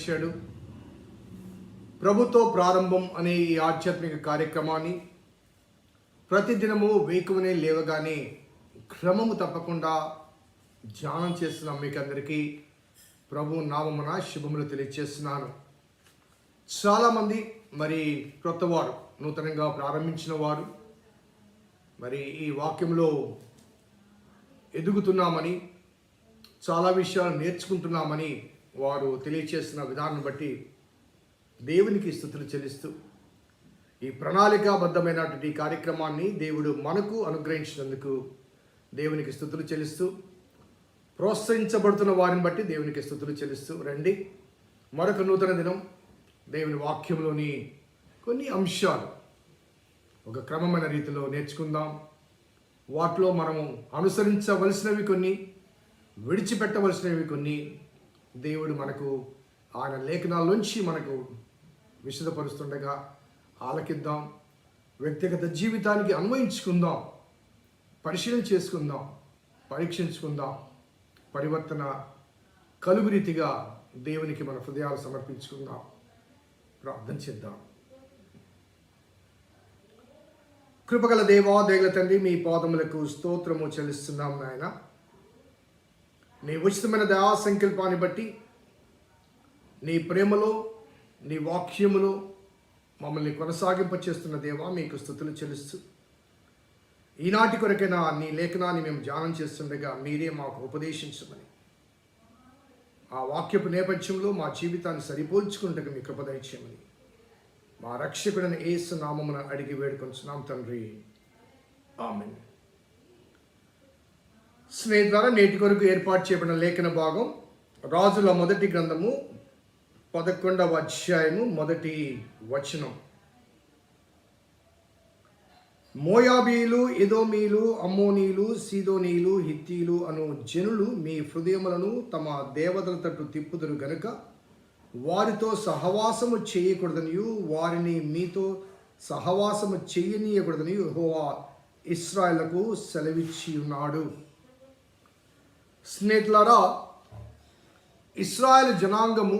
మనకు ప్రభుతో ప్రారంభం అనే ఈ ఆధ్యాత్మిక కార్యక్రమాన్ని ప్రతిదినము వేకువనే లేవగానే క్రమము తప్పకుండా ధ్యానం చేస్తున్న మీకు అందరికీ ప్రభు నామమున శుభములు తెలియజేస్తున్నాను చాలామంది మరి క్రొత్తవారు నూతనంగా ప్రారంభించిన వారు మరి ఈ వాక్యంలో ఎదుగుతున్నామని చాలా విషయాలు నేర్చుకుంటున్నామని వారు తెలియచేసిన విధానం బట్టి దేవునికి స్థుతులు చెల్లిస్తూ ఈ ప్రణాళికాబద్ధమైనటువంటి కార్యక్రమాన్ని దేవుడు మనకు అనుగ్రహించినందుకు దేవునికి స్థుతులు చెల్లిస్తూ ప్రోత్సహించబడుతున్న వారిని బట్టి దేవునికి స్థుతులు చెల్లిస్తూ రండి. మరొక నూతన దినం దేవుని వాక్యంలోని కొన్ని అంశాలు ఒక క్రమమైన రీతిలో నేర్చుకుందాం. వాటిలో మనము అనుసరించవలసినవి కొన్ని విడిచిపెట్టవలసినవి కొన్ని దేవుడు మనకు ఆయన లేఖనాల్లోంచి మనకు విశదపరుస్తుండగా ఆలకిద్దాం. వ్యక్తిగత జీవితానికి అన్వయించుకుందాం. పరిశీలన చేసుకుందాం. పరీక్షించుకుందాం. పరివర్తన కలుగు రీతిగా దేవునికి మన హృదయాలు సమర్పించుకుందాం. ప్రార్థన చేద్దాం. కృపగల దేవా దేగల తండ్రి మీ పాదములకు స్తోత్రము చెల్లిస్తున్నాం నాయన. నీ ఉచితమైన దయా సంకల్పాన్ని బట్టి నీ ప్రేమలో నీ వాక్యములో మమ్మల్ని కొనసాగింప చేస్తున్న దేవా మీకు స్థుతులు చెల్లిస్తూ ఈనాటి కొరకైనా నీ లేఖనాన్ని మేము ధ్యానం చేస్తుండగా మీరే మాకు ఉపదేశించమని. ఆ వాక్యపు నేపథ్యంలో మా జీవితాన్ని సరిపోల్చుకుంటకు మీ కృపదయచేయమని మా రక్షకుడిని ఏసు నామమున అడిగి వేడుకొంచున్నాం తండ్రి. ఆమెను. స్నేహితుల నేటి కొరకు ఏర్పాటు చేయబడిన లేఖన భాగం రాజుల మొదటి గ్రంథము పదకొండవ అధ్యాయము మొదటి వచనం. మోయాబీలు ఎదోమీలు అమ్మోనీలు సీదోనీలు హిత్తీలు అను జనులు మీ హృదయములను తమ దేవతల తట్టు తిప్పుదురు గనుక వారితో సహవాసము చేయకూడదనియు వారిని మీతో సహవాసము చేయనీయకూడదని హోవా ఇస్రాయలకు సెలవిచ్చి ఉన్నాడు స్నేహితులారా ఇస్రాయల్ జనాంగము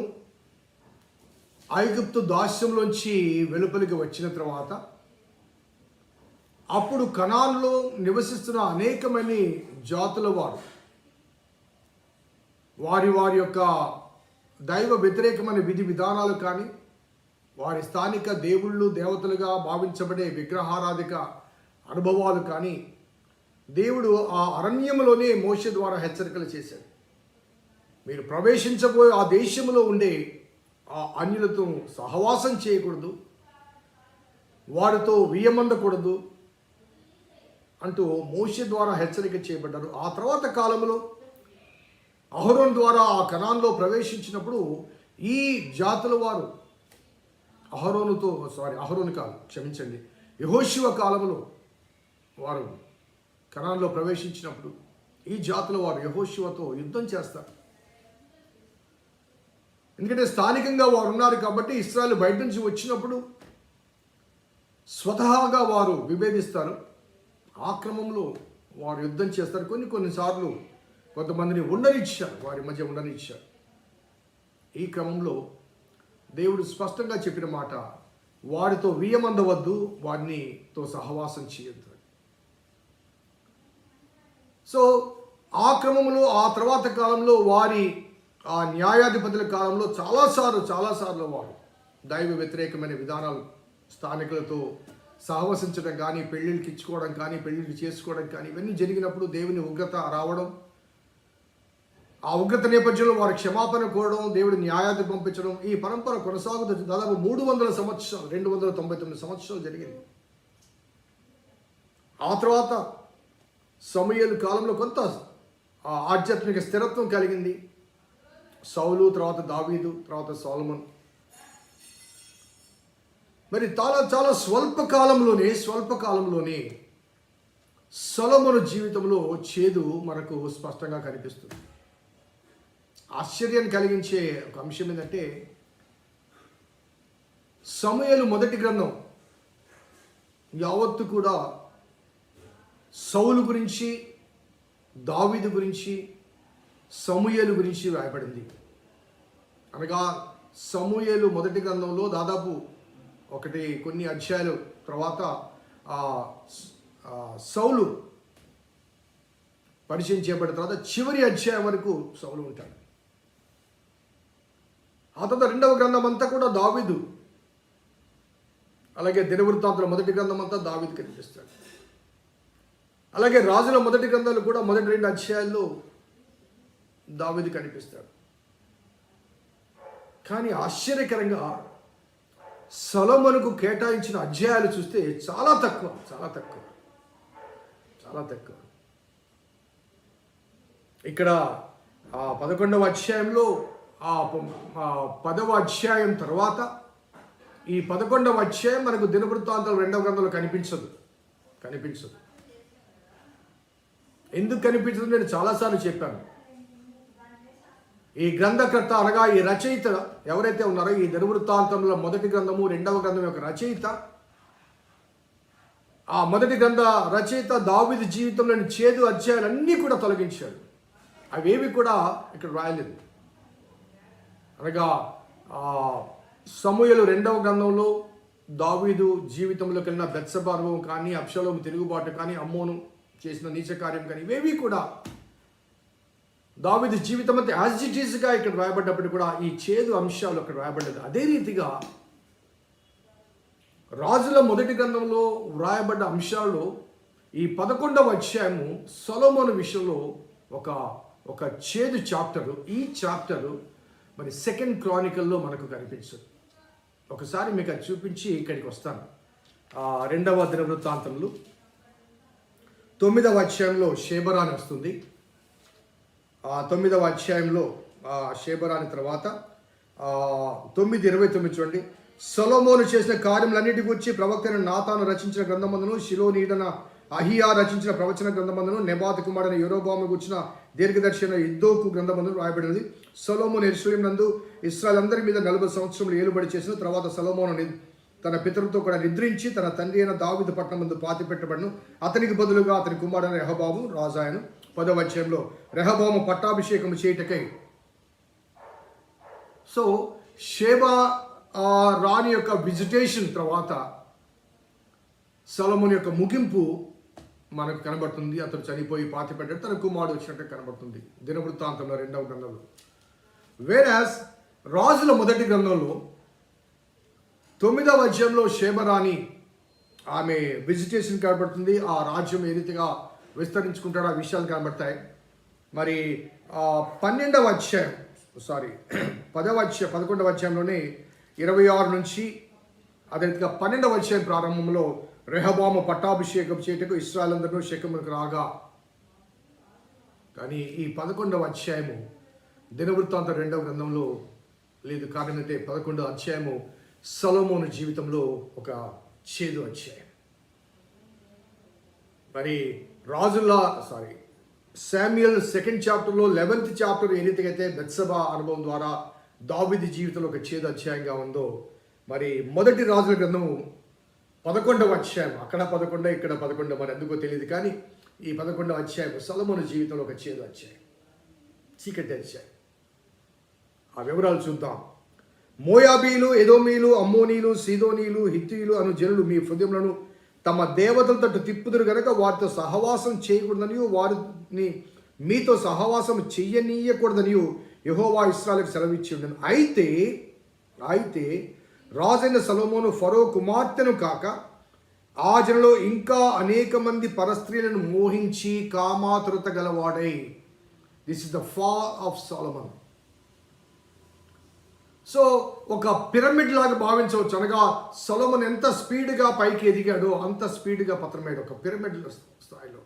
ఐగుప్తు దాస్యంలోంచి వెలుపలికి వచ్చిన తర్వాత అప్పుడు కణాల్లో నివసిస్తున్న అనేకమైన జాతుల వారు వారి వారి యొక్క దైవ వ్యతిరేకమైన విధి విధానాలు కానీ వారి స్థానిక దేవుళ్ళు దేవతలుగా భావించబడే విగ్రహారాధిక అనుభవాలు కానీ దేవుడు ఆ అరణ్యంలోనే మోష ద్వారా హెచ్చరికలు చేశాడు. మీరు ప్రవేశించబోయే ఆ దేశంలో ఉండే ఆ అన్యులతో సహవాసం చేయకూడదు వారితో వియమందకూడదు అంటూ మోషే ద్వారా హెచ్చరిక చేయబడ్డారు. ఆ తర్వాత కాలంలో అహరోన్ ద్వారా ఆ కణాల్లో ప్రవేశించినప్పుడు ఈ జాతుల వారు అహరోనుతో సారీ అహరోను కాదు క్షమించండి యహోశివ కాలంలో వారు కణాల్లో ప్రవేశించినప్పుడు ఈ జాతుల వారు యహోశివతో యుద్ధం చేస్తారు. ఎందుకంటే స్థానికంగా వారు ఉన్నారు కాబట్టి ఇస్రాయల్ బయట నుంచి వచ్చినప్పుడు స్వతహాగా వారు విభేదిస్తారు. ఆ క్రమంలో వారు యుద్ధం చేస్తారు. కొన్ని కొన్నిసార్లు కొంతమందిని ఉండనిచ్చారు. వారి మధ్య ఉండనిచ్చారు. ఈ క్రమంలో దేవుడు స్పష్టంగా చెప్పిన మాట వారితో వియమందవద్దు వారినితో సహవాసం చేయొద్దు. సో ఆ క్రమంలో ఆ తర్వాత కాలంలో వారి ఆ న్యాయాధిపతుల కాలంలో చాలాసార్లు చాలాసార్లు వారు దైవ వ్యతిరేకమైన విధానాలు స్థానికులతో సహవసించడం కానీ పెళ్ళిళ్ళకి ఇచ్చుకోవడం కానీ పెళ్ళిళ్ళు చేసుకోవడం కానీ ఇవన్నీ జరిగినప్పుడు దేవుని ఉగ్రత రావడం ఆ ఉగ్రత నేపథ్యంలో వారు క్షమాపణ కోరడం దేవుడి న్యాయాధి పంపించడం ఈ పరంపర కొనసాగుతుంది దాదాపు మూడు వందల సంవత్సరాలు రెండు వందల తొంభై తొమ్మిది సంవత్సరాలు జరిగింది. ఆ తర్వాత సమయలు కాలంలో కొంత ఆధ్యాత్మిక స్థిరత్వం కలిగింది. సౌలు తర్వాత దావీదు తర్వాత సోలమన్. మరి చాలా చాలా స్వల్పకాలంలోనే స్వల్పకాలంలోనే సొలమును జీవితంలో చేదు మనకు స్పష్టంగా కనిపిస్తుంది. ఆశ్చర్యాన్ని కలిగించే ఒక అంశం ఏంటంటే సమయలు మొదటి గ్రంథం యావత్తు కూడా సౌలు గురించి దావీదు గురించి సమూయలు గురించి వ్రాయబడింది. అనగా సమూయలు మొదటి గ్రంథంలో దాదాపు ఒకటి కొన్ని అధ్యాయాలు తర్వాత సౌలు పరిచయం చేయబడిన తర్వాత చివరి అధ్యాయం వరకు సౌలు ఉంటాడు. ఆ తర్వాత రెండవ గ్రంథం అంతా కూడా దావీదు. అలాగే దినవృత్తాంతుల మొదటి గ్రంథం అంతా దావిదు కనిపిస్తాడు. అలాగే రాజుల మొదటి గ్రంథాలు కూడా మొదటి రెండు అధ్యాయాల్లో దావిది కనిపిస్తాడు. కానీ ఆశ్చర్యకరంగా సొలొమోనుకు కేటాయించిన అధ్యాయాలు చూస్తే చాలా తక్కువ చాలా తక్కువ చాలా తక్కువ. ఇక్కడ ఆ పదకొండవ అధ్యాయంలో ఆ ప- ఆ పదవ అధ్యాయం తర్వాత ఈ పదకొండవ అధ్యాయం మనకు దినవృత్తాంతాలు రెండవ గ్రంథంలో కనిపించదు కనిపించదు. ఎందుకు కనిపించదు? నేను చాలాసార్లు చెప్పాను. ఈ గ్రంథకర్త అనగా ఈ రచయిత ఎవరైతే ఉన్నారో ఈ దినవృత్తాంతంలో మొదటి గ్రంథము రెండవ గ్రంథం యొక్క రచయిత. ఆ మొదటి గ్రంథ రచయిత దావిది జీవితంలోని చేదు అధ్యాయాలన్నీ కూడా తొలగించాడు. అవేవి కూడా ఇక్కడ రాయలేదు. అనగా ఆ సమూహలు రెండవ గ్రంథంలో దావీదు జీవితంలోకి వెళ్ళిన బెత్సభ కానీ అప్షలోము తిరుగుబాటు కానీ అమ్మోను చేసిన నీచ కార్యం కానీ ఇవేవి కూడా దావిది జీవితం అంతా యాజ్ ఇట్ ఇక్కడ రాయబడ్డప్పుడు కూడా ఈ చేదు అంశాలు అక్కడ రాయబడ్డది. అదే రీతిగా రాజుల మొదటి గ్రంథంలో వ్రాయబడ్డ అంశాలు ఈ పదకొండవ అధ్యాయము సొలమోను విషయంలో ఒక ఒక చేదు చాప్టరు. ఈ చాప్టరు మరి సెకండ్ క్రానికల్లో మనకు కనిపించదు. ఒకసారి మీకు అది చూపించి ఇక్కడికి వస్తాను. రెండవ దిన వృత్తాంతంలో తొమ్మిదవ అధ్యాయంలో షేబరాని వస్తుంది. ఆ తొమ్మిదవ అధ్యాయంలో షేబరాని తర్వాత తొమ్మిది ఇరవై తొమ్మిది చూడండి. సొలోమోను చేసిన కార్యములన్నిటి గురించి ప్రవక్తను నాతాను రచించిన గ్రంథమందును శిలో నీడన అహియా రచించిన ప్రవచన గ్రంథమందును నెబాత్ కుమారుని యూరోబాము గుర్చిన దీర్ఘదర్శన ఇద్దోకు గ్రంథమందును రాయబడినది సొలోమోను నందు ఇస్రాయల్ అందరి మీద నలభై సంవత్సరములు ఏలుబడి చేసిన తర్వాత సొలోమోను తన పితరులతో కూడా నిద్రించి తన తండ్రి అయిన దావిద పట్నం ముందు పాతి పెట్టబడను అతనికి బదులుగా అతని కుమారుడు రెహబాబు రాజాయను. పదవ అధ్యాయంలో రెహబాము పట్టాభిషేకము చేయుటకై. సో షేబా రాణి యొక్క విజిటేషన్ తర్వాత సొలొమోన్ యొక్క ముగింపు మనకు కనబడుతుంది. అతను చనిపోయి పాతి పెట్టాడు తన కుమారుడు వచ్చినట్టు కనబడుతుంది. దినవృత్తాంతంలో రెండవ గ్రంథంలో. వేరాస్ రాజుల మొదటి గ్రంథంలో తొమ్మిదవ అధ్యాయంలో షేబరాణి ఆమె విజిటేషన్ కనబడుతుంది. ఆ రాజ్యం ఏ రీతిగా విస్తరించుకుంటాడో ఆ విషయాలు కనబడతాయి. మరి పన్నెండవ అధ్యాయం సారీ పదవ అధ్యాయం పదకొండవ అధ్యాయంలోనే ఇరవై ఆరు నుంచి అదే రీతిగా పన్నెండవ అధ్యాయం ప్రారంభంలో రెహబాము పట్టాభిషేకం చేయటకు ఇస్రాయలందరూ శకములకు రాగా కానీ ఈ పదకొండవ అధ్యాయము దినవృత్తాంత రెండవ గ్రంథంలో లేదు. కారణమైతే పదకొండవ అధ్యాయము సలోమోను జీవితంలో ఒక చేదు అధ్యాయం మరి రాజుల్లా సారీ శామ్యుయల్ సెకండ్ చాప్టర్లో లెవెన్త్ చాప్టర్ ఏ రీతిగా బెత్సభ అనుభవం ద్వారా దావిది జీవితంలో ఒక చేదు అధ్యాయంగా ఉందో మరి మొదటి రాజుల గ్రంథము పదకొండవ అధ్యాయం అక్కడ పదకొండ ఇక్కడ పదకొండ మరి ఎందుకో తెలియదు కానీ ఈ పదకొండవ అధ్యాయం సలమున జీవితంలో ఒక చేదు అధ్యాయం చీకటి అధ్యాయం. ఆ వివరాలు చూద్దాం. మోయాబీలు ఎదోమీలు అమ్మోనీలు సీదోనీలు హిత్తియులు అను జనులు మీ హృదయములను తమ దేవతల తట్టు తిప్పుదురు గనక వారితో సహవాసం చేయకూడదని వారిని మీతో సహవాసం చెయ్యనీయకూడదని యహోవా ఇస్రాలకు సెలవిచ్చి ఉండను అయితే అయితే రాజైన సలోమోను ఫరో కుమార్తెను కాక ఆ జనలో ఇంకా అనేక మంది పరస్త్రీలను మోహించి కామాతురత గలవాడై. This is the fall of Solomon so ఒక పిరమిడ్ లాగా భావించవచ్చు. అనగా సొలమన్ ఎంత స్పీడ్గా పైకి ఎదిగాడో అంత స్పీడ్గా పత్రమయ్యాడు ఒక పిరమిడ్ స్థాయిలో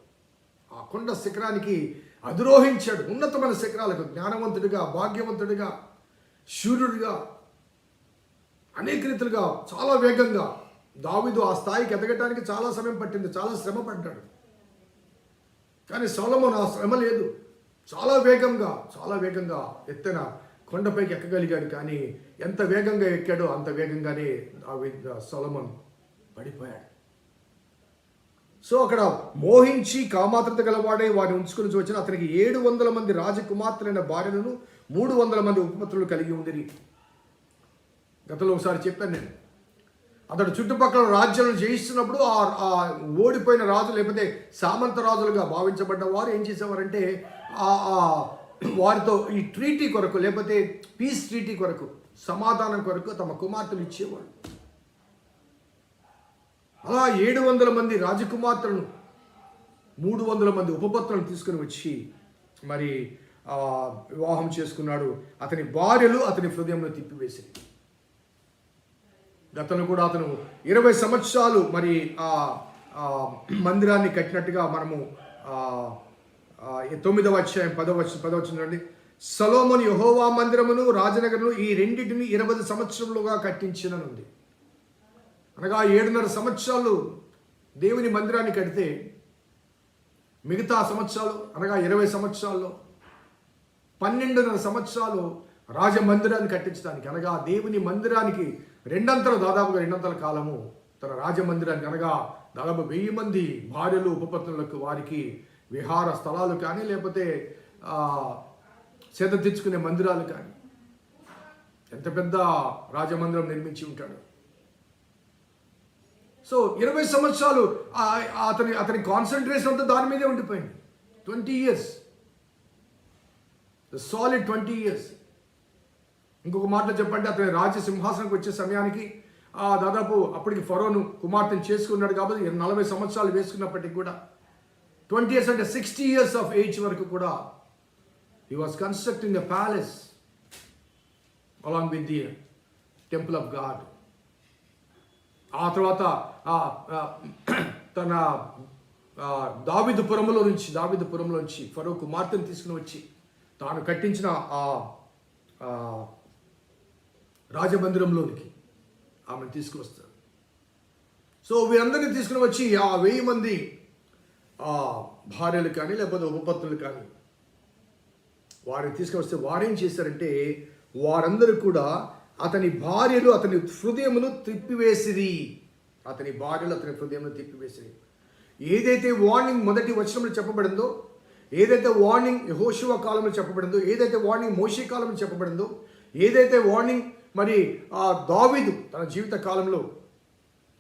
ఆ కొండ శిఖరానికి అధిరోహించాడు. ఉన్నతమైన శిఖరాలకు జ్ఞానవంతుడిగా భాగ్యవంతుడిగా శూర్యుడిగా అనేక రీతులుగా చాలా వేగంగా దావిదు ఆ స్థాయికి ఎదగటానికి చాలా సమయం పట్టింది. చాలా శ్రమ పడ్డాడు. కానీ సొలమోన్ ఆ శ్రమ లేదు. చాలా వేగంగా చాలా వేగంగా ఎత్తైన కొండపైకి ఎక్కగలిగాడు కానీ ఎంత వేగంగా ఎక్కాడో అంత వేగంగానే సొలమన్ పడిపోయాడు. సో అక్కడ మోహించి కామాత్రత గలవాడే వారిని ఉంచుకుని వచ్చిన అతనికి ఏడు వందల మంది రాజకుమార్తెలైన భార్యలను మూడు వందల మంది ఉపపత్రులు కలిగి ఉందిరి గతంలో ఒకసారి చెప్పాను నేను. అతడు చుట్టుపక్కల రాజ్యాలను జయిస్తున్నప్పుడు ఆ ఓడిపోయిన రాజు లేకపోతే సామంత రాజులుగా భావించబడ్డ వారు ఏం చేసేవారంటే ఆ ఆ వారితో ఈ ట్రీటీ కొరకు లేకపోతే పీస్ ట్రీటీ కొరకు సమాధానం కొరకు తమ కుమార్తెలు ఇచ్చేవాడు అలా ఏడు వందల మంది రాజకుమార్తెలను మూడు వందల మంది ఉపపత్రులను తీసుకుని వచ్చి మరి వివాహం చేసుకున్నాడు. అతని భార్యలు అతని హృదయంలో తిప్పివేసింది గతంలో కూడా అతను ఇరవై సంవత్సరాలు మరి ఆ మందిరాన్ని కట్టినట్టుగా మనము తొమ్మిదవ అధ్యాయం పదవ వచ్చి పదవ చూడండి. సలోమోని యహోవా మందిరమును రాజనగరును ఈ రెండింటిని ఇరవై సంవత్సరములుగా కట్టించిననుంది. అనగా ఏడున్నర సంవత్సరాలు దేవుని మందిరాన్ని కడితే మిగతా సంవత్సరాలు అనగా ఇరవై సంవత్సరాల్లో పన్నెండున్నర సంవత్సరాలు రాజమందిరాన్ని కట్టించడానికి అనగా దేవుని మందిరానికి రెండంతల దాదాపుగా రెండంతల కాలము తన రాజమందిరానికి అనగా దాదాపు వెయ్యి మంది భార్యలు ఉపపత్నులకు వారికి విహార స్థలాలు కానీ లేకపోతే సేద తెచ్చుకునే మందిరాలు కానీ. ఎంత పెద్ద రాజమందిరం నిర్మించి ఉంటాడు. సో ఇరవై సంవత్సరాలు అతని అతని కాన్సన్ట్రేషన్ అంతా దాని మీదే ఉండిపోయింది. Twenty years solid twenty years ఇంకొక మాటలో చెప్పండి అతని రాజ్య సింహాసనంకి వచ్చే సమయానికి దాదాపు అప్పటికి ఫరోను కుమార్తెను చేసుకున్నాడు కాబట్టి నలభై సంవత్సరాలు వేసుకున్నప్పటికి కూడా ట్వంటీ ఇయర్స్ అంటే సిక్స్టీ ఇయర్స్ ఆఫ్ ఏజ్ వరకు కూడా he was constructing a palace along with the temple of God ఆ తర్వాత ఆ, తన దావిదుపురంలో నుంచి దావిదుపురంలో నుంచి ఫరో కుమార్తెను తీసుకుని వచ్చి తాను కట్టించిన ఆ రాజమందిరంలోనికి ఆమెను తీసుకువస్తారు సో వీరందరినీ తీసుకుని వచ్చి ఆ వెయ్యి మంది భార్యలు కానీ లేకపోతే ఉపపత్నులు కానీ వారిని తీసుకువస్తే వారేం చేశారంటే వారందరూ కూడా అతని భార్యలు అతని హృదయమును తిప్పివేసిరి అతని భార్యలు అతని హృదయమును తిప్పివేసిరి ఏదైతే వార్నింగ్ మొదటి వచనంలో చెప్పబడిందో ఏదైతే వార్నింగ్ యహోశివ కాలంలో చెప్పబడిందో ఏదైతే వార్నింగ్ మోషి కాలంలో చెప్పబడిందో ఏదైతే వార్నింగ్ మరి ఆ దావీదు తన జీవిత కాలంలో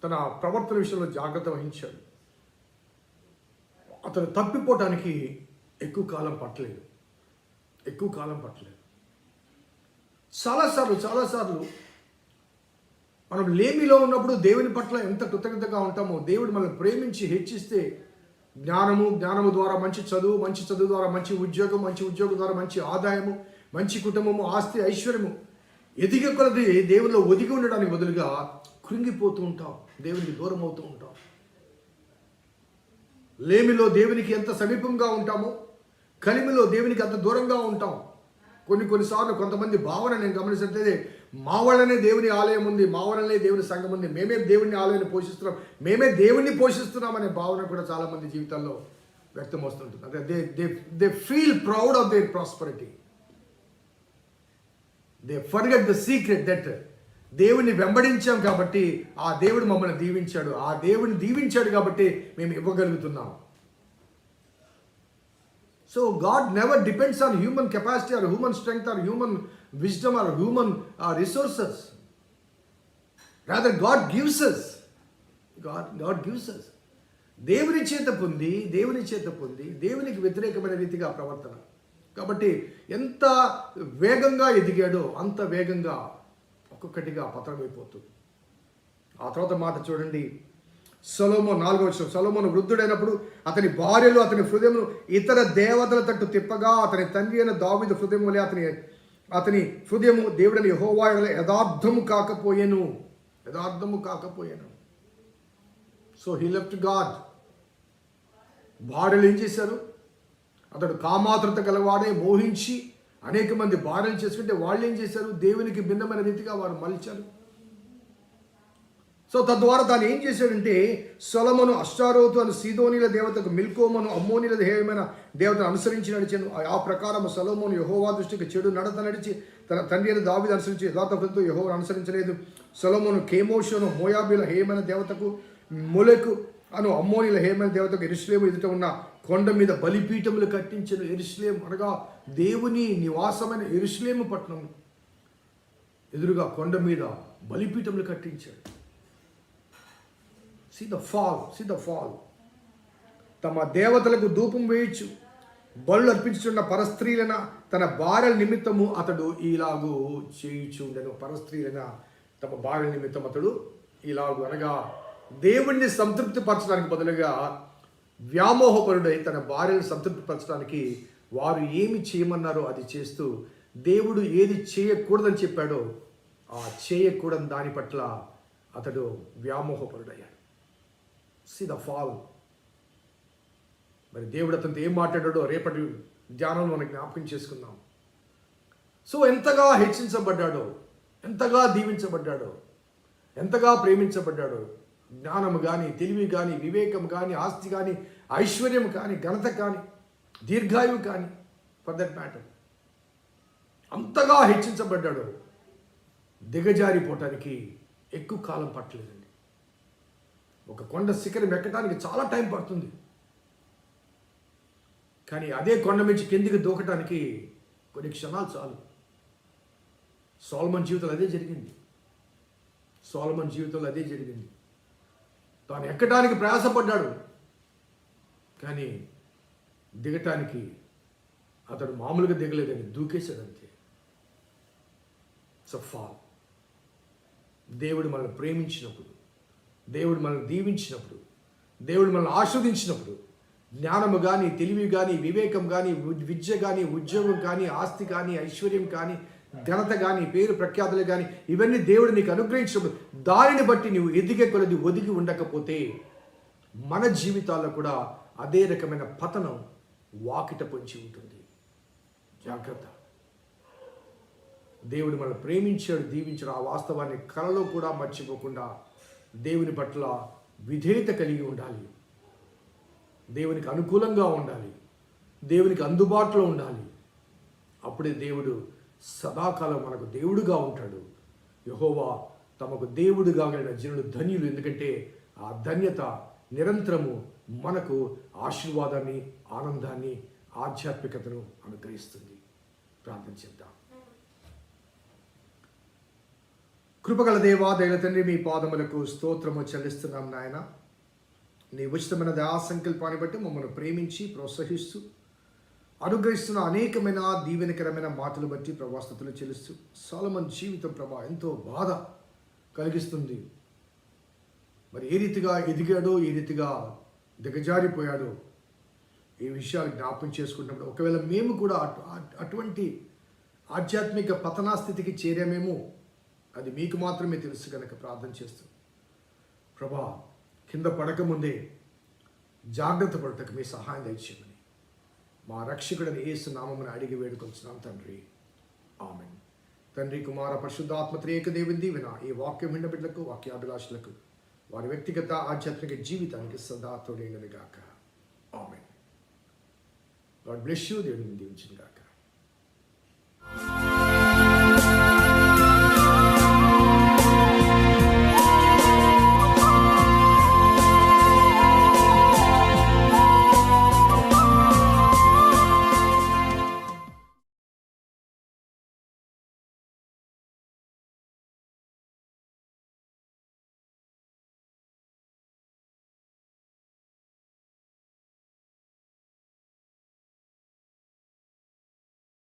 తన ప్రవర్తన విషయంలో జాగ్రత్త వహించాడు. అతను తప్పిపోవటానికి ఎక్కువ కాలం పట్టలేదు. ఎక్కువ కాలం పట్టలేదు. చాలాసార్లు చాలాసార్లు మనం లేమిలో ఉన్నప్పుడు దేవుని పట్ల ఎంత కృతజ్ఞతగా ఉంటామో దేవుడు మనల్ని ప్రేమించి హెచ్చిస్తే జ్ఞానము జ్ఞానము ద్వారా మంచి చదువు మంచి చదువు ద్వారా మంచి ఉద్యోగం మంచి ఉద్యోగం ద్వారా మంచి ఆదాయము మంచి కుటుంబము ఆస్తి ఐశ్వర్యము ఎదిగే కొలది దేవునిలో ఒదిగి ఉండడానికి బదులుగా కృంగిపోతూ ఉంటాం దేవునికి దూరం అవుతూ ఉంటాం. లేమిలో దేవునికి ఎంత సమీపంగా ఉంటామో కలిమిలో దేవునికి అంత దూరంగా ఉంటాం. కొన్ని కొన్నిసార్లు కొంతమంది భావన నేను గమనించినట్లయితే మా వల్లనే దేవుని ఆలయం ఉంది మా వల్లనే దేవుని సంఘం ఉంది మేమే దేవుని ఆలయాన్ని పోషిస్తున్నాం మేమే దేవుణ్ణి పోషిస్తున్నాం అనే భావన కూడా చాలామంది జీవితాల్లో వ్యక్తం వస్తుంటుంది. అంటే they they they feel proud of their prosperity they forget the secret that దేవుని వెంబడించాం కాబట్టి ఆ దేవుడు మమ్మల్ని దీవించాడు. ఆ దేవుని దీవించాడు కాబట్టి మేము ఇవ్వగలుగుతున్నాం. So God never depends on human capacity or human strength or human wisdom or human resources rather God gives us God God gives us దేవుని చేత పొంది దేవుని చేత పొంది దేవునికి వ్యతిరేకమైన రీతిగా ప్రవర్తన. కాబట్టి ఎంత వేగంగా ఎదిగాడో అంత వేగంగా ఒక్కొక్కటిగా పతనమైపోతుంది ఆ తర్వాత మాట చూడండి. సొలోమో నాలుగో వచ్చిన సొలోమోను వృద్ధుడైనప్పుడు అతని భార్యలు అతని హృదయమును ఇతర దేవతల తట్టు తిప్పగా అతని తండ్రి అయిన దావిద హృదయం వలె అతని అతని హృదయము దేవుడని యహోవాయుల యథార్థము కాకపోయేను. యథార్థము కాకపోయాను. So he left God. భార్యలు ఏం చేశారు? అతడు కామాతృత గలవాడే మోహించి అనేక మంది భార్యలు చేసుకుంటే వాళ్ళు ఏం చేశారు? దేవునికి భిన్నమైన రీతిగా వారు మలిచారు. సో తద్వారా తాను ఏం చేశాడంటే సొలమును అష్టారోతు అని సీదోనిల దేవతకు మిల్కోమను అమ్మోనిల దేవమైన దేవతను అనుసరించి నడిచాను. ఆ- ప్రకారం సొలమును యహోవా దృష్టికి చెడు నడత నడిచి తన తండ్రి అయిన దావిది అనుసరించి యథార్థంతో యహోవా అనుసరించలేదు. సొలమోను కేమోషను మోయాబీల హేమైన దేవతకు మొలకు అను అమ్మోనిల హేమల దేవతకు ఎరుసలేము ఎదుట ఉన్న కొండ మీద బలిపీఠములు కట్టించిన ఎరుసలేం అనగా దేవుని నివాసమైన ఎరుసలేము పట్టణం ఎదురుగా కొండ మీద బలిపీఠములు కట్టించాడు. See the fall see the fall తమ దేవతలకు ధూపం వేయచ్చు బళ్ళు అర్పించుచున్న పరస్త్రీలన తన భార్యల నిమిత్తము అతడు ఇలాగూ చేయుచుండెను. పరస్త్రీలన తమ భార్యల నిమిత్తం అతడు ఇలాగు అనగా దేవుణ్ణి సంతృప్తి పరచడానికి బదులుగా వ్యామోహపరుడై తన భార్యను సంతృప్తి పరచడానికి వారు ఏమి చేయమన్నారో అది చేస్తూ దేవుడు ఏది చేయకూడదని చెప్పాడో ఆ చేయకూడని దాని పట్ల అతడు వ్యామోహపరుడయ్యాడు. సి ద ఫాల్ మరి దేవుడు అతనితో ఏం మాట్లాడాడో రేపటి ధ్యానంలో మనకు జ్ఞాపకం చేసుకుందాం. సో ఎంతగా హెచ్చించబడ్డాడో ఎంతగా దీవించబడ్డాడో ఎంతగా ప్రేమించబడ్డాడో జ్ఞానము కానీ తెలివి కానీ వివేకం కానీ ఆస్తి కానీ ఐశ్వర్యం కానీ ఘనత కానీ దీర్ఘాయువు కానీ ఫర్ దట్ మ్యాటర్ అంతగా హెచ్చించబడ్డాడు. దిగజారిపోవటానికి ఎక్కువ కాలం పట్టలేదండి. ఒక కొండ శిఖరం ఎక్కడానికి చాలా టైం పడుతుంది. కానీ అదే కొండ నుంచి కిందికి దూకటానికి కొన్ని క్షణాలు చాలు. సోల్మన్ జీవితంలో అదే జరిగింది. సోల్మన్ జీవితంలో అదే జరిగింది. తాను ఎక్కడానికి ప్రయాసపడ్డాడు. కానీ దిగటానికి అతడు మామూలుగా దిగలేదని దూకేశాడు అంతే. ఫాల్ దేవుడు మనల్ని ప్రేమించినప్పుడు దేవుడు మనల్ని దీవించినప్పుడు దేవుడు మనల్ని ఆస్వాదించినప్పుడు జ్ఞానము కానీ తెలివి కానీ వివేకం కానీ విద్య కానీ ఉద్యోగం కానీ ఆస్తి కానీ ఐశ్వర్యం కానీ ఘనత కానీ పేరు ప్రఖ్యాతులు కానీ ఇవన్నీ దేవుడు నీకు అనుగ్రహించినప్పుడు దానిని బట్టి నీవు ఎదిగే కొలది ఒదిగి ఉండకపోతే మన జీవితాల్లో కూడా అదే రకమైన పతనం వాకిట పొంచి ఉంటుంది. జాగ్రత్త. దేవుడు మనల్ని ప్రేమించాడు దీవించాడు. ఆ వాస్తవాన్ని కలలో కూడా మర్చిపోకుండా దేవుని పట్ల విధేయత కలిగి ఉండాలి. దేవునికి అనుకూలంగా ఉండాలి. దేవునికి అందుబాటులో ఉండాలి. అప్పుడే దేవుడు సదాకాలం మనకు దేవుడుగా ఉంటాడు. యహోవా తమకు దేవుడుగా కలిగిన జనులు ధన్యులు. ఎందుకంటే ఆ ధన్యత నిరంతరము మనకు ఆశీర్వాదాన్ని ఆనందాన్ని ఆధ్యాత్మికతను అనుగ్రహిస్తుంది. ప్రార్థన చేద్దాం. కృపగల దేవా దైవ తండ్రి మీ పాదములకు స్తోత్రము చెల్లిస్తున్నాం నాయన. నీ ఉచితమైన దయా సంకల్పాన్ని బట్టి మమ్మల్ని ప్రేమించి ప్రోత్సహిస్తూ అనుగ్రహిస్తున్న అనేకమైన దీవెనకరమైన మాటలు బట్టి ప్రభాస్తతులు చెల్లిస్తూ సాలమన్ జీవితం ప్రభా ఎంతో బాధ కలిగిస్తుంది. మరి ఏ రీతిగా ఎదిగాడో ఏ రీతిగా దిగజారిపోయాడో ఈ విషయాలు జ్ఞాపం చేసుకుంటున్నప్పుడు ఒకవేళ మేము కూడా అటు- అటువంటి ఆధ్యాత్మిక పతనాస్థితికి చేరామేమో అది మీకు మాత్రమే తెలుసు కనుక ప్రార్థన చేస్తూ ప్రభా కింద పడకముందే జాగ్రత్త పడటకు మీ సహాయం దయచేయమని మా రక్షకుడని ఏసు నామమును అడిగి వేడుకొంచున్నాం తండ్రి. ఆమెన్. తండ్రి కుమార పరిశుద్ధాత్మ త్రేక దేవుని దీవెన ఈ వాక్యం విన్న బిడ్డలకు వాక్యాభిలాషులకు వారి వ్యక్తిగత ఆధ్యాత్మిక జీవితానికి సదా తోడైనది గాక. ఆమెన్. గాడ్ బ్లెస్ యూ దేవుని దీవించిన గాక.